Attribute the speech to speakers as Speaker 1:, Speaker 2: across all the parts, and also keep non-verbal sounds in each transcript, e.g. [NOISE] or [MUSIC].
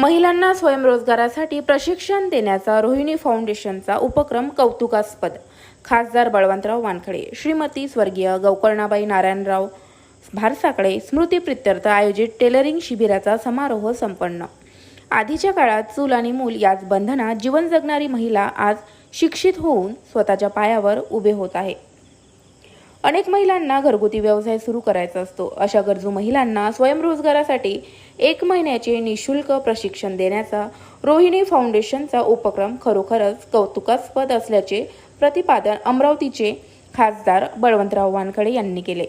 Speaker 1: महिलांना स्वयंरोजगारासाठी प्रशिक्षण देण्याचा रोहिणी फाउंडेशनचा उपक्रम कौतुकास्पद. खासदार बळवंतराव वानखडे श्रीमती स्वर्गीय गौकर्णाबाई नारायणराव भारसाकडे स्मृतीप्रित्यर्थ आयोजित टेलरिंग शिबिराचा समारोह संपन्न. आधीच्या काळात चूल आणि मूल याच बंधनात जीवन जगणारी महिला आज शिक्षित होऊन स्वतःच्या पायावर उभे होत आहे. अनेक महिलांना घरगुती व्यवसाय सुरू करायचा असतो. अशा गरजू महिलांना स्वयंरोजगारासाठी एक महिन्याचे निशुल्क प्रशिक्षण देण्याचा रोहिणी फाउंडेशनचा उपक्रम खरोखरच कौतुकास्पद असल्याचे प्रतिपादन अमरावतीचे खासदार बळवंतराव वानखडे यांनी केले.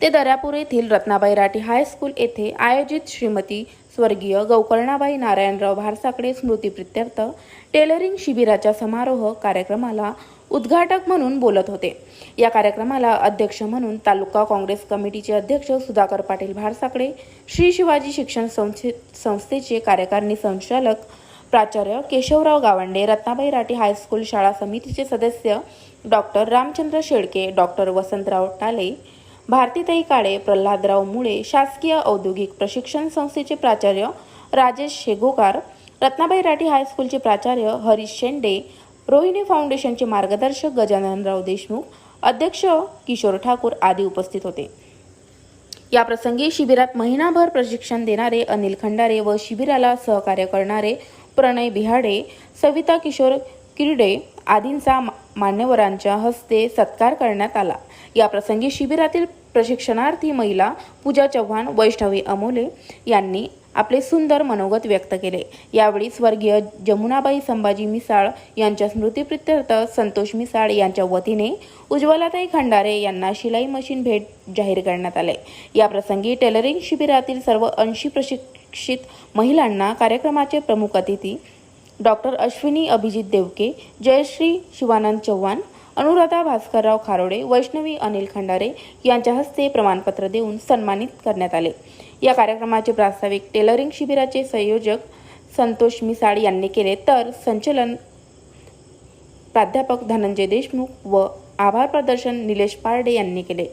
Speaker 1: ते दर्यापूर येथील रत्नाबाई राठी हायस्कूल येथे आयोजित श्रीमती स्वर्गीय गौकर्णाबाई नारायणराव भारसाकडे स्मृतीप्रित्यर्थ टेलरिंग शिबिराच्या समारोह कार्यक्रमाला उद्घाटक म्हणून बोलत होते. या कार्यक्रमाला अध्यक्ष म्हणून तालुका काँग्रेस कमिटीचे अध्यक्ष सुधाकर पाटील भारसाकडे श्री शिवाजी शिक्षण संस्थे संस्थेचे कार्यकारिणी संचालक प्राचार्य केशवराव गावंडे रत्नाबाई राठी हायस्कूल शाळा समितीचे सदस्य डॉक्टर रामचंद्र शेळके डॉक्टर वसंतराव टाले भारतीताई काळे प्रल्हादराव मुळे शासकीय औद्योगिक प्रशिक्षण संस्थेचे प्राचार्य राजेश शेगोकार रत्नाबाई राठी हायस्कूलचे प्राचार्य हरीश शेंडे रोहिणी फाउंडेशनचे मार्गदर्शक गजाननराव देशमुख अध्यक्ष किशोर ठाकूर आदी उपस्थित होते. या प्रसंगी शिबिरात महिनाभर प्रशिक्षण देणारे अनिल खंडारे व शिबिराला सहकार्य करणारे प्रणय बिहाडे सविता किशोर किरडे आदींचा मा- मान्यवरांच्या हस्ते सत्कार करण्यात आला. या प्रसंगी शिबिरातील प्रशिक्षणार्थी महिला पूजा चव्हाण वैष्णवी अमोले यांनी आपले सुंदर मनोगत व्यक्त केले. यावेळी स्वर्गीय जमुनाबाई संभाजी मिसाळ यांच्या स्मृतीप्रित्यर्थ संतोष मिसाळ यांच्या वतीने उज्ज्वलाताई खंडारे यांना शिलाई मशीन भेट जाहीर करण्यात आले. याप्रसंगी टेलरिंग शिबिरातील सर्व ऐंशी प्रशिक्षित महिलांना कार्यक्रमाचे प्रमुख अतिथी डॉक्टर अश्विनी अभिजित देवके जयश्री शिवानंद चव्हाण अनुराधा भास्करराव खारोडे वैष्णवी अनिल खंडारे यांच्या हस्ते प्रमाणपत्र देऊन सन्मानित करण्यात आले. या कार्यक्रमाचे प्रास्ताविक टेलरिंग शिबिराचे संयोजक संतोष मिसाळ यांनी केले. तर संचलन प्राध्यापक धनंजय देशमुख व आभार प्रदर्शन निलेश पारडे यांनी केले.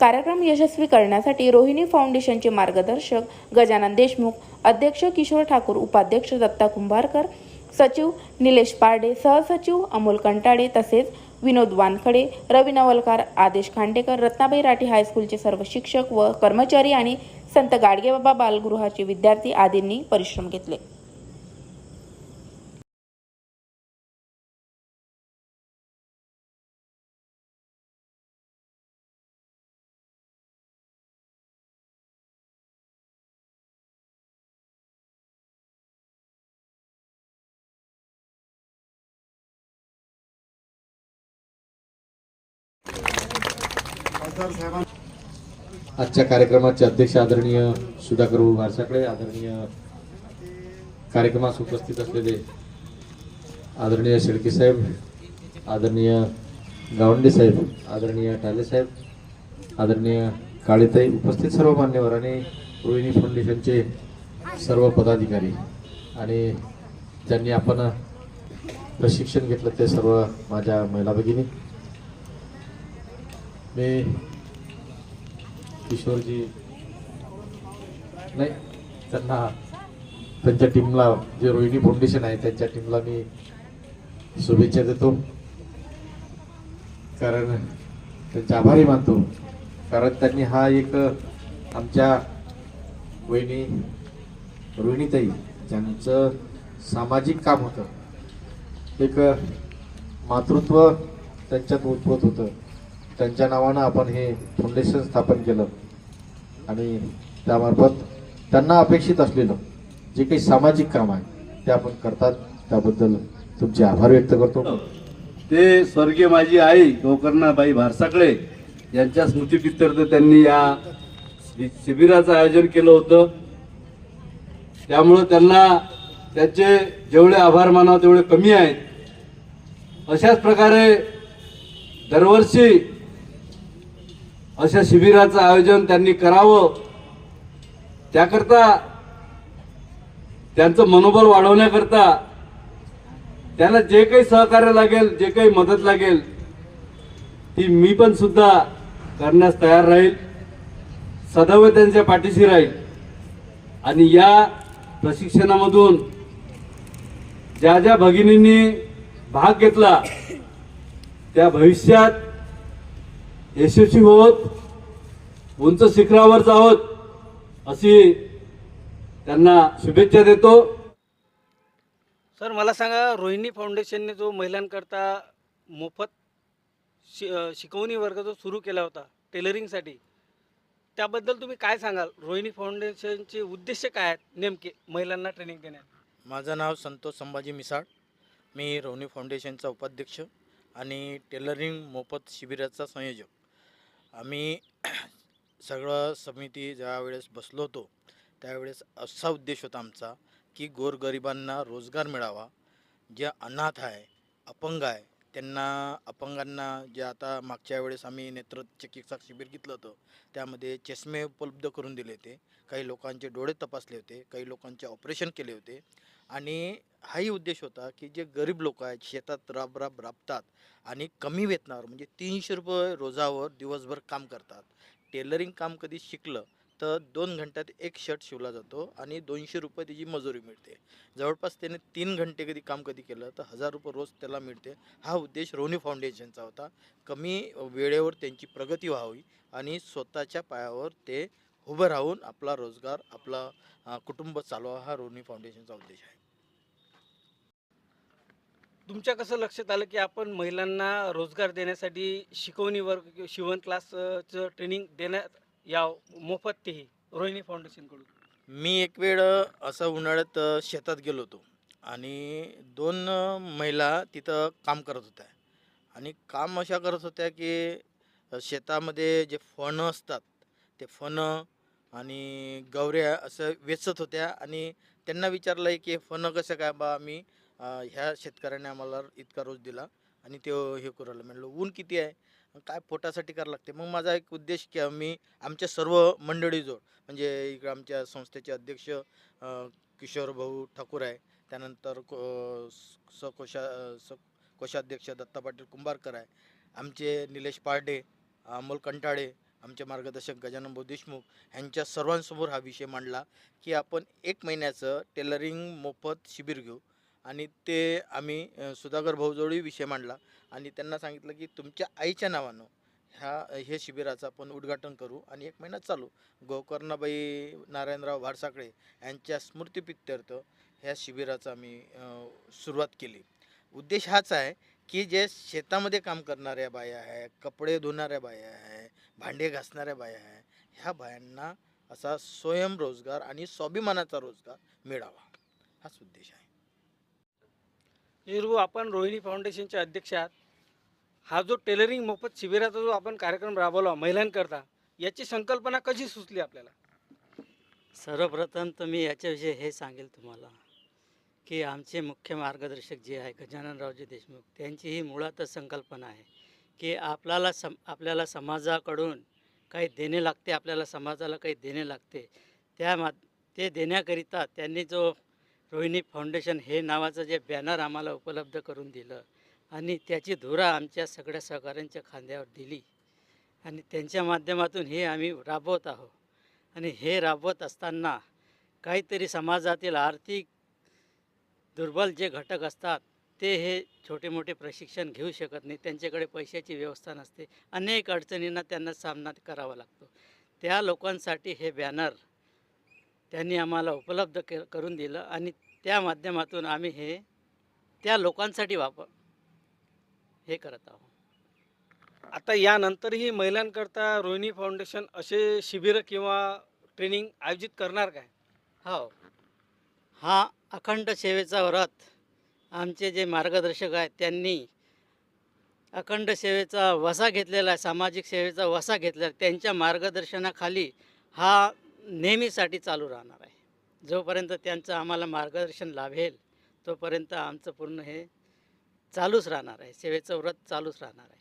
Speaker 1: कार्यक्रम यशस्वी करण्यासाठी रोहिणी फाउंडेशनचे मार्गदर्शक गजानन देशमुख अध्यक्ष किशोर ठाकूर उपाध्यक्ष दत्ता कुंभारकर सचिव निलेश पारडे सहसचिव अमोल कंटाळे तसेच विनोद वानखडे रवी नवलकार आदेश खांडेकर रत्नाबाई राठी हायस्कूलचे सर्व शिक्षक व कर्मचारी आणि संत गाडगेबाबा बालगृहाचे विद्यार्थी आदींनी परिश्रम घेतले.
Speaker 2: आजच्या कार्यक्रमाचे अध्यक्ष आदरणीय सुधाकर भाऊ भारसाकडे आदरणीय कार्यक्रमास उपस्थित असलेले आदरणीय शेळके साहेब आदरणीय गावंडे साहेब आदरणीय टाले साहेब आदरणीय काळेताई उपस्थित सर्व मान्यवर आणि रोहिणी फाउंडेशनचे सर्व पदाधिकारी आणि ज्यांनी आपण प्रशिक्षण घेतलं ते सर्व माझ्या महिला भगिनी. मी किशोरजी. नाही त्यांना त्यांच्या टीमला जे रोहिणी फाउंडेशन आहे त्यांच्या टीमला मी शुभेच्छा देतो. कारण त्यांचे आभारी मानतो. कारण त्यांनी हा एक आमच्या वहिनी रोहिणीताई ज्यांचं सामाजिक काम होतं एक मातृत्व त्यांच्यात उद्भवत होतं. त्यांच्या नावानं आपण हे फाउंडेशन स्थापन केलं. आणि त्यामार्फत त्यांना अपेक्षित असलेलं जे काही सामाजिक काम आहे ते आपण करतात. त्याबद्दल तुमचे आभार व्यक्त करतो.
Speaker 3: ते स्वर्गीय माझी आई गोकर्णाबाई भारसाकळे यांच्या स्मृतीप्रित्यर्थ त्यांनी या शिबिराचं आयोजन केलं होतं. त्यामुळं त्यांना त्याचे जेवढे आभार मानावं तेवढे कमी आहेत. अशाच प्रकारे दरवर्षी अशा शिबिराचं आयोजन त्यांनी करावं. त्याकरता त्यांचं मनोबल वाढवण्याकरता त्यांना जे काही सहकार्य लागेल जे काही मदत लागेल ती मी पण सुद्धा करण्यास तयार राहील. सदैव त्यांच्या पाठीशी राहील. आणि या प्रशिक्षणामधून ज्या ज्या भगिनींनी भाग घेतला त्या भविष्यात यशस्वी होत उंच शिखरावर जावत अशी त्यांना शुभेच्छा देतो.
Speaker 4: सर मला सांगा रोहिणी फाउंडेशनने जो महिलांकरता मोफत शि शिकवणी वर्ग जो सुरू केला होता टेलरिंगसाठी त्याबद्दल तुम्ही काय सांगाल? रोहिणी फाउंडेशनचे उद्देश काय आहेत नेमके महिलांना ट्रेनिंग देण्यात?
Speaker 5: माझं नाव संतोष संभाजी मिसाळ. मी रोहनी फाउंडेशनचा उपाध्यक्ष आणि टेलरिंग मोफत शिबिराचा संयोजक. आम्ही [CLEARS THROAT] सगळं समिती ज्यावेळेस बसलो होतो त्यावेळेस असा उद्देश होता आमचा की गोरगरिबांना रोजगार मिळावा. जे अनाथ आहे अपंग आहे त्यांना अपंगांना जे आता मागच्या वेळेस आम्ही नेत्र चिकित्सा शिबिर घेतलं होतं त्यामध्ये चष्मे उपलब्ध करून दिले होते. काही लोकांचे डोळे तपासले होते काही लोकांचे ऑपरेशन केले होते. आणि हाही उद्देश होता की जे गरीब लोक आहेत शेतात राब राब राबतात आणि कमी वेतनावर म्हणजे तीनशे रुपये रोजावर दिवसभर काम करतात. टेलरिंग काम कधी शिकलं तर दोन घंट्यात एक शर्ट शिवला जातो आणि दोनशे रुपये त्याची मजुरी मिळते. जवळपास त्याने तीन घंटे कधी काम कधी केलं तर हजार रुपये रोज त्याला मिळते. हा उद्देश रोनी फाउंडेशनचा होता. कमी वेळेवर त्यांची प्रगती व्हावी आणि स्वतःच्या पायावर ते उभं राहून आपला रोजगार आपला अ, कुटुंब चालवा हा रोहनी फाउंडेशनचा उद्देश आहे.
Speaker 4: तुमच्या कसं लक्षात आलं की आपण महिलांना रोजगार देण्यासाठी शिकवणी वर्ग किंवा शिवण क्लासचं ट्रेनिंग देण्यात यावं मोफत तेही रोहिणी फाउंडेशनकडून?
Speaker 5: मी एक वेळ अ, असं उन्हाळ्यात अ, शेतात गेलो होतो आणि दोन अ, महिला तिथं काम करत होत्या. आणि काम अशा करत होत्या की अ, शेतामध्ये जे फणं असतात ते फणं आणि गवऱ्या असं वेचत होत्या आणि त्यांना विचारलं की हे फणं कसं काय बा आम्ही ह्या शेतकऱ्याने आम्हाला इतका रोज दिला आणि ते हे करू म्हणलं ऊन किती आहे? काय पोटासाठी करावं लागते? मग माझा एक उद्देश की मी आमच्या सर्व मंडळीजवळ म्हणजे इकडं आमच्या संस्थेचे अध्यक्ष किशोर भाऊ ठाकूर आहे त्यानंतर को- स कोशा स कोषाध्यक्ष दत्ता पाटील कुंभारकर आहे आमचे निलेश पारडे अमोल कंटाळे आमचे मार्गदर्शक गजानन भाऊ देशमुख ह्यांच्या सर्वांसमोर हा विषय मांडला की आपण एक महिन्याचं टेलरिंग मोफत शिबिर घेऊ. आणि ते आम्ही सुधाकर भाऊजवळही विषय मांडला. आणि त्यांना सांगितलं की तुमच्या आईच्या नावानं ह्या हे शिबिराचं आपण उद्घाटन करू आणि एक महिना चालू. गोकर्णाबाई नारायणराव वारसाकळे यांच्या स्मृतीप्रित्यर्थ ह्या शिबिराचं आम्ही सुरुवात केली. उद्देश हाच आहे की जे शेतामध्ये काम करणाऱ्या बाया आहे कपडे धुणाऱ्या बाया आहे भांडे घासणाऱ्या बाया आहे ह्या बायांना असा स्वयंरोजगार आणि स्वाभिमानाचा रोजगार मिळावा. हाच उद्देश आहे.
Speaker 4: हिरू आपण रोहिणी फाउंडेशनचे अध्यक्ष आहात. हा जो टेलरिंग मोफत शिबिराचा जो आपण कार्यक्रम राबवला महिलांकरता याची संकल्पना कशी सुचली आपल्याला?
Speaker 6: सर्वप्रथम तर मी याच्याविषयी हे सांगेल तुम्हाला. की आमचे मुख्य मार्गदर्शक जे आहे गजाननरावजी देशमुख त्यांची ही मुळातच संकल्पना आहे की आपल्याला सम आपल्याला समाजाकडून काही देणे लागते आपल्याला समाजाला काही देणे लागते त्या मा ते देण्याकरिता त्यांनी जो रोहिणी फाउंडेशन हे नावाचं जे बॅनर आम्हाला उपलब्ध करून दिलं आणि त्याची धुरा आमच्या सगळ्या सहकाऱ्यांच्या खांद्यावर दिली आणि त्यांच्या माध्यमातून हे आम्ही राबवत आहोत. आणि हे राबवत असताना काहीतरी समाजातील आर्थिक दुर्बल जे घटक असतात ते हे छोटे मोठे प्रशिक्षण घेऊ शकत नाही. त्यांच्याकडे पैशाची व्यवस्था नसते. अनेक अडचणींना त्यांना सामना करावा लागतो. त्या लोकांसाठी हे बॅनर त्यांनी आम्हाला उपलब्ध के करून दिलं आणि त्या माध्यमातून आम्ही हे त्या लोकांसाठी वापर हे करत आहोत.
Speaker 4: आता यानंतरही महिलांकरता रोहिणी फाउंडेशन असे शिबिर किंवा ट्रेनिंग आयोजित करणार काय?
Speaker 6: हो. हा अखंड सेवेचा व्रत आमचे जे मार्गदर्शक आहेत त्यांनी अखंड सेवेचा वसा घेतलेला आहे सामाजिक सेवेचा वसा घेतलेला आहे त्यांच्या मार्गदर्शनाखाली हा नेहमीसाठी चालू राहणार आहे. जोपर्यंत त्यांचं आम्हाला मार्गदर्शन लाभेल तोपर्यंत आमचं पूर्ण हे चालूच राहणार आहे सेवेचं व्रत चालूच राहणार आहे.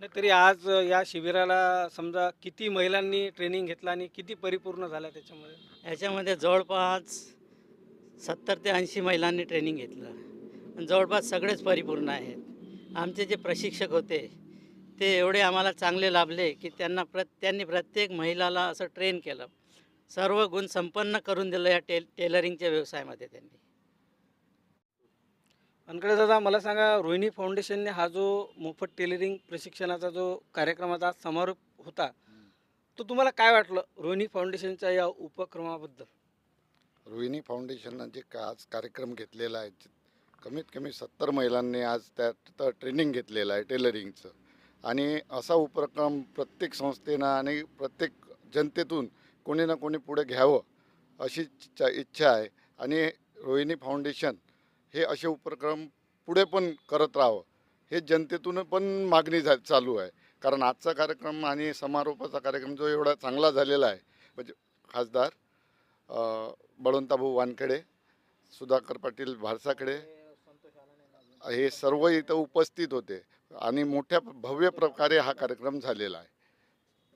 Speaker 4: नाही तरी आज या शिबिराला समजा किती महिलांनी ट्रेनिंग घेतलं आणि किती परिपूर्ण झाल्या त्याच्यामध्ये?
Speaker 6: याच्यामध्ये जवळपास सत्तर ते ऐंशी महिलांनी ट्रेनिंग घेतलं. आणि जवळपास सगळेच परिपूर्ण आहेत. आमचे जे प्रशिक्षक होते ते एवढे आम्हाला चांगले लाभले की त्यांना प्र त्यांनी प्रत्येक महिलाला असं ट्रेन केलं. सर्व गुण संपन्न करून दिलं या टेल टेलरिंगच्या व्यवसायामध्ये त्यांनी.
Speaker 4: अनकडे दादा मला सांगा रोहिणी फाउंडेशनने हा जो मोफत टेलरिंग प्रशिक्षणाचा जो कार्यक्रमाचा समारोप होता तो तुम्हाला काय वाटलं रोहिणी फाउंडेशनच्या या उपक्रमाबद्दल?
Speaker 7: रोहिणी फाउंडेशननं जे का आज कार्यक्रम घेतलेला आहे जे- कमीत कमी सत्तर महिलांनी आज त्यात ट्रेनिंग घेतलेलं आहे टेलरिंगचं. आणि असा उपक्रम प्रत्येक संस्थेनं आणि प्रत्येक जनतेतून कोणी ना कोणी पुढे घ्यावं अशी इच्छा इच्छा आहे. आणि रोहिणी फाउंडेशन हे असे उपक्रम पुढे पण करत राहावं हे जनतेतून पण मागणी झा चालू आहे. कारण आजचा कार्यक्रम आणि समारोपाचा कार्यक्रम जो एवढा चांगला झालेला आहे म्हणजे खासदार बळवंताभाऊ वानखेडे सुधाकर पाटील भारसाकडे हे सर्व इथं उपस्थित होते आणि मोठ्या भव्य प्रकारे हा कार्यक्रम झालेला आहे.